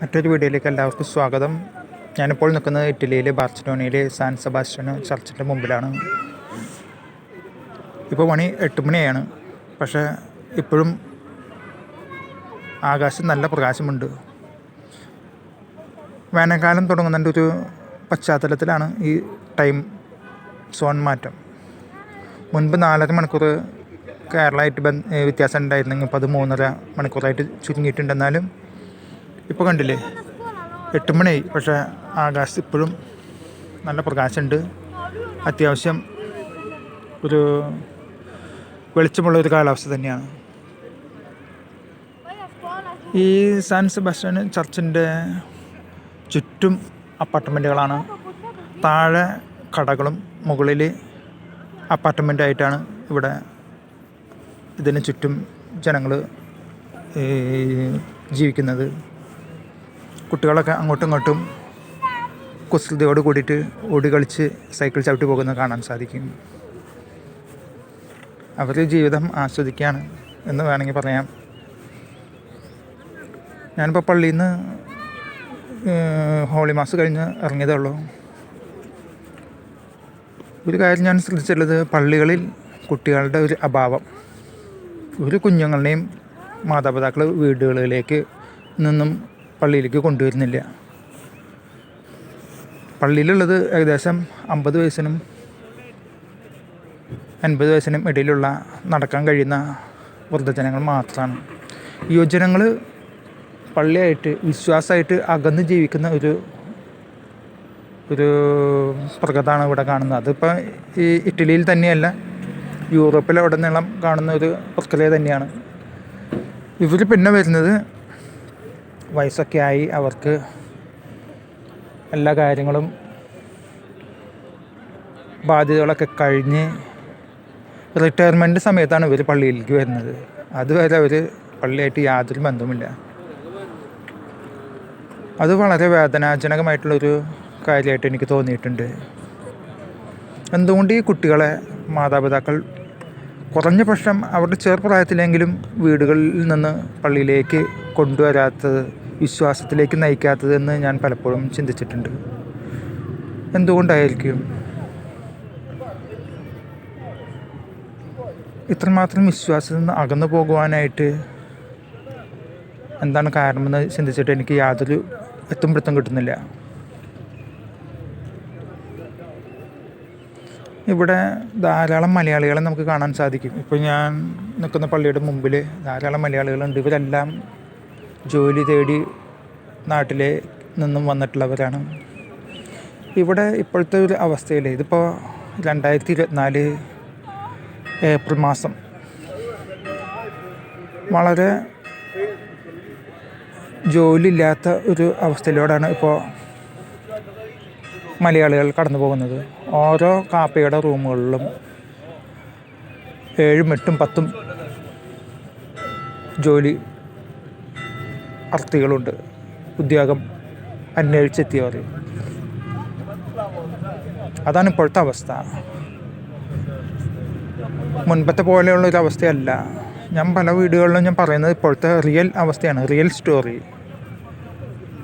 മറ്റൊരു വീഡിയോയിലേക്ക് എല്ലാവർക്കും സ്വാഗതം. ഞാനിപ്പോൾ നിൽക്കുന്നത് ഇറ്റലിയിലെ ബാർസലോണയിലെ സാൻ സെബാസ്റ്റ്യൻ ചർച്ചിന്റെ മുമ്പിലാണ്. ഇപ്പോൾ മണി എട്ട് മണിയാണ്. പക്ഷേ ഇപ്പോഴും ആകാശം നല്ല പ്രകാശമുണ്ട്. വേനൽക്കാലം തുടങ്ങുന്നതിന്റെ ഒരു പശ്ചാത്തലത്തിലാണ് ഈ ടൈം സോൺ മാറ്റം. മുൻപ് നാലര മണിക്കൂർ കേരളമായിട്ട് വ്യത്യാസം ഉണ്ടായിരുന്നെങ്കിൽ ഇപ്പോൾ അത് മൂന്നര മണിക്കൂറായിട്ട് ചുരുങ്ങിയിട്ടുണ്ട് എന്നാലും ഇപ്പോൾ കണ്ടില്ലേ? എട്ട് മണിയായി. പക്ഷേ ആകാശത്ത് ഇപ്പോഴും നല്ല പ്രകാശമുണ്ട്. അത്യാവശ്യം ഒരു വെളിച്ചമുള്ള ഒരു കാലാവസ്ഥ തന്നെയാണ്. ഈ സാൻ സെബാസ്റ്റ്യൻ ചർച്ചിന്റെ ചുറ്റും അപ്പാർട്ട്മെന്റുകളാണ്. താഴെ കടകളും മുകളിൽ അപ്പാർട്ട്മെന്റ് ആയിട്ടാണ് ഇവിടെ ഇതിന് ചുറ്റും ജനങ്ങൾ ജീവിക്കുന്നത്. കുട്ടികളൊക്കെ അങ്ങോട്ടും ഇങ്ങോട്ടും കുസൃതിയോട് കൂടിയിട്ട് ഓടി കളിച്ച് സൈക്കിൾ ചവിട്ടി പോകുന്നത് കാണാൻ സാധിക്കും. അവർ ജീവിതം ആസ്വദിക്കുകയാണ് എന്ന് വേണമെങ്കിൽ പറയാം. ഞാനിപ്പോൾ പള്ളിയിൽ നിന്ന് ഹോളി മാസ് കഴിഞ്ഞ് ഇറങ്ങിയതേ ഉള്ളൂ ഒരു കാര്യം ഞാൻ ശ്രദ്ധിച്ചിട്ടുള്ളത് പള്ളികളിൽ കുട്ടികളുടെ ഒരു അഭാവം. ഒരു കുഞ്ഞുങ്ങളുടെയും മാതാപിതാക്കൾ വീടുകളിലേക്ക് നിന്നും പള്ളിയിലേക്ക് കൊണ്ടുവരുന്നില്ല. പള്ളിയിലുള്ളത് ഏകദേശം അമ്പത് വയസ്സിനും അൻപത് വയസ്സിനും ഇടയിലുള്ള നടക്കാൻ കഴിയുന്ന വൃദ്ധജനങ്ങൾ മാത്രമാണ്. യുവജനങ്ങൾ പള്ളിയായിട്ട് വിശ്വാസമായിട്ട് അകന്ന് ജീവിക്കുന്ന ഒരു ഒരു പ്രകൃതമാണ് ഇവിടെ കാണുന്നത്. അതിപ്പോൾ ഈ ഇറ്റലിയിൽ തന്നെയല്ല യൂറോപ്പിൽ നീളം കാണുന്ന ഒരു പ്രക്രിയ തന്നെയാണ്. ഇവർ പിന്നെ വരുന്നത് വയസ്സൊക്കെ ആയി അവർക്ക് എല്ലാ കാര്യങ്ങളും ബാധ്യതകളൊക്കെ കഴിഞ്ഞ് റിട്ടയർമെന്റ് സമയത്താണ് ഇവർ പള്ളിയിലേക്ക് വരുന്നത്. അതുവരെ അവർ പള്ളിയായിട്ട് യാതൊരു ബന്ധവുമില്ല. അത് വളരെ വേദനാജനകമായിട്ടുള്ളൊരു കാര്യമായിട്ട് എനിക്ക് തോന്നിയിട്ടുണ്ട്. എന്തുകൊണ്ട് ഈ കുട്ടികളെ മാതാപിതാക്കൾ കുറഞ്ഞ പക്ഷം അവരുടെ ചെറുപ്രായത്തിലെങ്കിലും വീടുകളിൽ നിന്ന് പള്ളിയിലേക്ക് കൊണ്ടുവരാത്തത് വിശ്വാസത്തിലേക്ക് നയിക്കാത്തതെന്ന് ഞാൻ പലപ്പോഴും ചിന്തിച്ചിട്ടുണ്ട്. എന്തുകൊണ്ടായിരിക്കും? ഇത്രമാത്രം വിശ്വാസത്തിൽ നിന്ന് അകന്നു പോകുവാനായിട്ട് എന്താണ് കാരണമെന്ന് ചിന്തിച്ചിട്ട് എനിക്ക് യാതൊരു എത്തും പിടുത്തം കിട്ടുന്നില്ല. ഇവിടെ ധാരാളം മലയാളികളെ നമുക്ക് കാണാൻ സാധിക്കും. ഇപ്പോൾ ഞാൻ നിൽക്കുന്ന പള്ളിയുടെ മുമ്പിൽ ധാരാളം മലയാളികളുണ്ട്. ഇവരെല്ലാം ജോലി തേടി നാട്ടിലെ നിന്നും വന്നിട്ടുള്ളവരാണ്. ഇവിടെ ഇപ്പോഴത്തെ ഒരു അവസ്ഥയിൽ ഇതിപ്പോൾ രണ്ടായിരത്തി ഇരുപത്തിനാല് ഏപ്രിൽ മാസം വളരെ ജോലിയില്ലാത്ത ഒരു അവസ്ഥയിലൂടെയാണ് ഇപ്പോൾ മലയാളികൾ കടന്നു പോകുന്നത്. ഓരോ കാപ്പയുടെ റൂമുകളിലും ഏഴും എട്ടും പത്തും ജോലി അർത്ഥികളുണ്ട്. ഉദ്യോഗം അന്വേഷിച്ചെത്തിയവർ അതാണ് ഇപ്പോഴത്തെ അവസ്ഥ. മുൻപത്തെ പോലെയുള്ള ഒരു അവസ്ഥയല്ല. ഞാൻ പല വീടുകളിലും ഞാൻ പറയുന്നത് ഇപ്പോഴത്തെ റിയൽ അവസ്ഥയാണ്. റിയൽ സ്റ്റോറി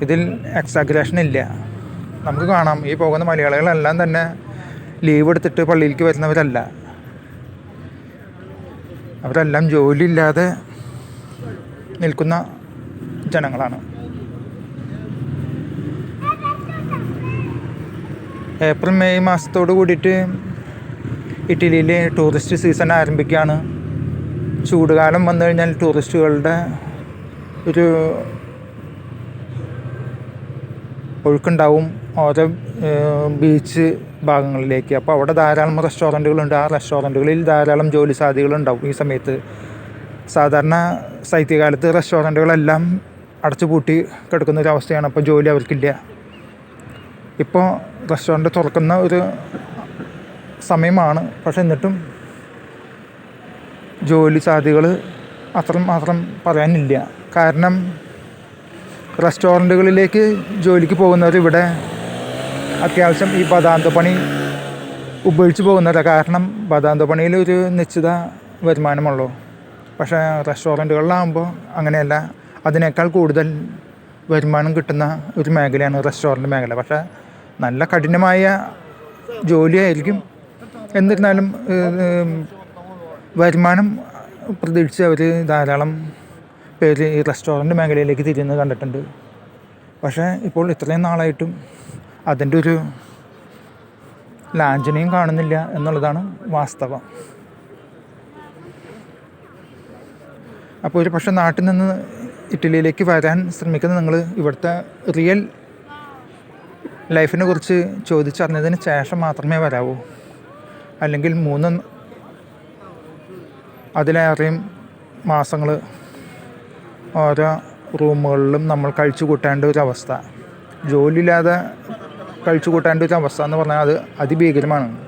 ഇതിൽ എക്സാഗ്രേഷൻ ഇല്ല. നമുക്ക് കാണാം. ഈ പോകുന്ന മലയാളികളെല്ലാം തന്നെ ലീവ് എടുത്തിട്ട് പള്ളിയിലേക്ക് വരുന്നവരല്ല. അവരെല്ലാം ജോലിയില്ലാതെ നിൽക്കുന്ന ജനങ്ങളാണ്. ഏപ്രിൽ മെയ് മാസത്തോട് കൂടിയിട്ട് ഇറ്റലിയിലെ ടൂറിസ്റ്റ് സീസൺ ആരംഭിക്കുകയാണ്. ചൂടുകാലം വന്നു കഴിഞ്ഞാൽ ടൂറിസ്റ്റുകളുടെ ഒരു ഒഴുക്കുണ്ടാവും ഓരോ ബീച്ച് ഭാഗങ്ങളിലേക്ക്. അപ്പോൾ അവിടെ ധാരാളം റെസ്റ്റോറന്റുകളുണ്ട്. ആ റെസ്റ്റോറന്റുകളിൽ ധാരാളം ജോലി സാധ്യതകളുണ്ടാവും ഈ സമയത്ത്. സാധാരണ ശൈത്യകാലത്ത് റെസ്റ്റോറന്റുകളെല്ലാം അടച്ചു പൂട്ടി കിടക്കുന്ന ഒരു അവസ്ഥയാണ് അപ്പോൾ ജോലി അവർക്കില്ല. ഇപ്പോൾ റെസ്റ്റോറന്റ് തുറക്കുന്ന ഒരു സമയമാണ്. പക്ഷെ എന്നിട്ടും ജോലി സാധ്യതകൾ അത്ര മാത്രം പറയാനില്ല. കാരണം റെസ്റ്റോറന്റുകളിലേക്ക് ജോലിക്ക് പോകുന്നവർ ഇവിടെ അത്യാവശ്യം ഈ ബദാന്ത പണി ഉപയോഗിച്ച് പോകുന്നവരാണ് കാരണം ബദാന്ത പണിയിൽ ഒരു നിശ്ചിത വരുമാനമുള്ളൂ. പക്ഷേ റെസ്റ്റോറന്റുകളിലാകുമ്പോൾ അങ്ങനെയല്ല. അതിനേക്കാൾ കൂടുതൽ വരുമാനം കിട്ടുന്ന ഒരു മേഖലയാണ് റെസ്റ്റോറന്റ് മേഖല. പക്ഷേ നല്ല കഠിനമായ ജോലിയായിരിക്കും. എന്നിരുന്നാലും വരുമാനം പ്രതീക്ഷിച്ച് അവർ ധാരാളം പേര് ഈ റെസ്റ്റോറന്റ് മേഖലയിലേക്ക് തിരിയുന്നത് കണ്ടിട്ടുണ്ട്. പക്ഷേ ഇപ്പോൾ ഇത്രയും നാളായിട്ടും അതിന്റെ ഒരു ലാഞ്ചനയും കാണുന്നില്ല എന്നുള്ളതാണ് വാസ്തവം. അപ്പോൾ ഒരു പക്ഷേ നാട്ടിൽ നിന്ന് ഇറ്റലിയിലേക്ക് വരാൻ ശ്രമിക്കുന്ന നിങ്ങൾ ഇവിടുത്തെ റിയൽ ലൈഫിനെ കുറിച്ച് ചോദിച്ചറിഞ്ഞതിന് ശേഷം മാത്രമേ വരാവൂ. അല്ലെങ്കിൽ മൂന്ന് അതിലേറെയും മാസങ്ങൾ ഓരോ റൂമുകളിലും നമ്മൾ കഴിച്ചു കൂട്ടേണ്ട ഒരു അവസ്ഥ. ജോലിയില്ലാതെ കഴിച്ചു കൂട്ടേണ്ട ഒരു അവസ്ഥ എന്ന് പറഞ്ഞാൽ അത് അതിഭീകരമാണ്.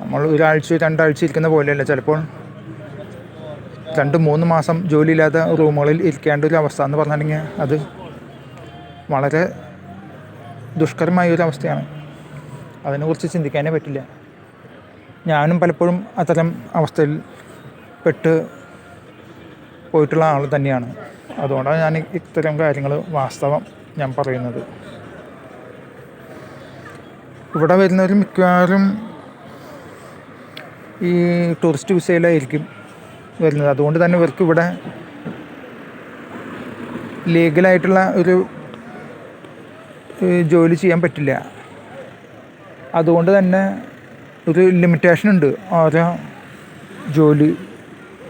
നമ്മൾ ഒരാഴ്ച രണ്ടാഴ്ച ഇരിക്കുന്ന പോലെയല്ല ചിലപ്പോൾ. രണ്ട് മൂന്ന് മാസം ജോലിയില്ലാത്ത റൂമുകളിൽ ഇരിക്കേണ്ട ഒരു അവസ്ഥ എന്ന് പറഞ്ഞിട്ടുണ്ടെങ്കിൽ അത് വളരെ ദുഷ്കരമായ ഒരു അവസ്ഥയാണ്. അതിനെക്കുറിച്ച് ചിന്തിക്കാനേ പറ്റില്ല. ഞാനും പലപ്പോഴും അത്തരം അവസ്ഥയിൽ പെട്ട് പോയിട്ടുള്ള ആൾ തന്നെയാണ്. അതുകൊണ്ടാണ് ഞാൻ ഇത്തരം കാര്യങ്ങൾ വാസ്തവം ഞാൻ പറയുന്നത്. ഇവിടെ വരുന്നവർ മിക്കവാറും ഈ ടൂറിസ്റ്റ് വിസയിലായിരിക്കും വരുന്നത്. അതുകൊണ്ട് തന്നെ ഇവർക്ക് ഇവിടെ ലീഗലായിട്ടുള്ള ഒരു ജോലി ചെയ്യാൻ പറ്റില്ല. അതുകൊണ്ട് തന്നെ ഒരു ലിമിറ്റേഷൻ ഉണ്ട് ഓരോ ജോലി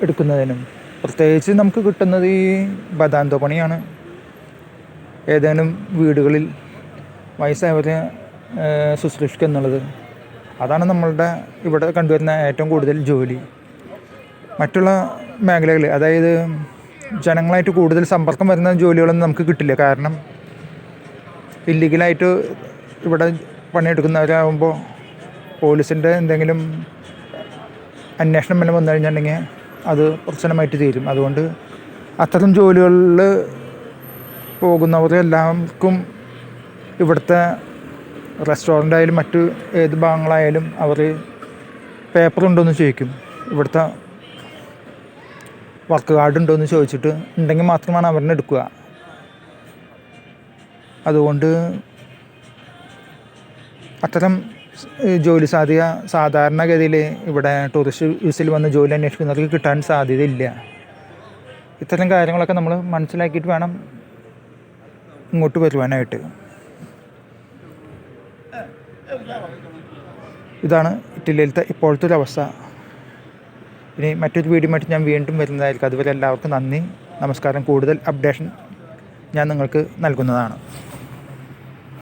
എടുക്കുന്നതിനും. പ്രത്യേകിച്ച് നമുക്ക് കിട്ടുന്നത് ഈ ബദാന്തോ പണിയാണ് ഏതെങ്കിലും വീടുകളിൽ വയസ്സായവരെ ശുശ്രൂഷിക്കുക എന്നുള്ളത്. അതാണ് നമ്മളുടെ ഇവിടെ കണ്ടുവരുന്ന ഏറ്റവും കൂടുതൽ ജോലി. മറ്റുള്ള മേഖലകൾ അതായത് ജനങ്ങളായിട്ട് കൂടുതൽ സമ്പർക്കം വരുന്ന ജോലികളൊന്നും നമുക്ക് കിട്ടില്ല. കാരണം ഇല്ലീഗലായിട്ട് ഇവിടെ പണിയെടുക്കുന്നവരാകുമ്പോൾ പോലീസിന്റെ എന്തെങ്കിലും അന്വേഷണം വല്ലതും വന്നു കഴിഞ്ഞിട്ടുണ്ടെങ്കിൽ അത് പ്രശ്നമായിട്ട് തീരും. അതുകൊണ്ട് അത്തരം ജോലികളിൽ പോകുന്നവരെല്ലാവർക്കും ഇവിടുത്തെ റെസ്റ്റോറന്റ് ആയാലും മറ്റ് ഏത് ഭാഗങ്ങളായാലും അവർ പേപ്പർ ഉണ്ടോയെന്ന് ചോദിക്കും ഇവിടുത്തെ വർക്ക് കാർഡ് ഉണ്ടോ എന്ന് ചോദിച്ചിട്ട് ഉണ്ടെങ്കിൽ മാത്രമാണ് അവരുടെ എടുക്കുക. അതുകൊണ്ട് അത്തരം ജോലി സാധ്യത സാധാരണഗതിയിൽ ഇവിടെ ടൂറിസ്റ്റ് വിസിൽ വന്ന് ജോലി അന്വേഷിക്കുന്നവർക്ക് കിട്ടാൻ സാധ്യതയില്ല. ഇത്തരം കാര്യങ്ങളൊക്കെ നമ്മൾ മനസ്സിലാക്കിയിട്ട് വേണം ഇങ്ങോട്ട് വരുവാനായിട്ട്. ഇതാണ് ഇറ്റലിയിലത്തെ ഇപ്പോഴത്തെ ഒരു അവസ്ഥ ഇനി മറ്റൊരു വീഡിയോ ആയിട്ട് ഞാൻ വീണ്ടും വരുന്നതായിരിക്കും. അതുവരെ എല്ലാവർക്കും നന്ദി. നമസ്കാരം. കൂടുതൽ അപ്ഡേഷൻ ഞാൻ നിങ്ങൾക്ക് നൽകുന്നതാണ്.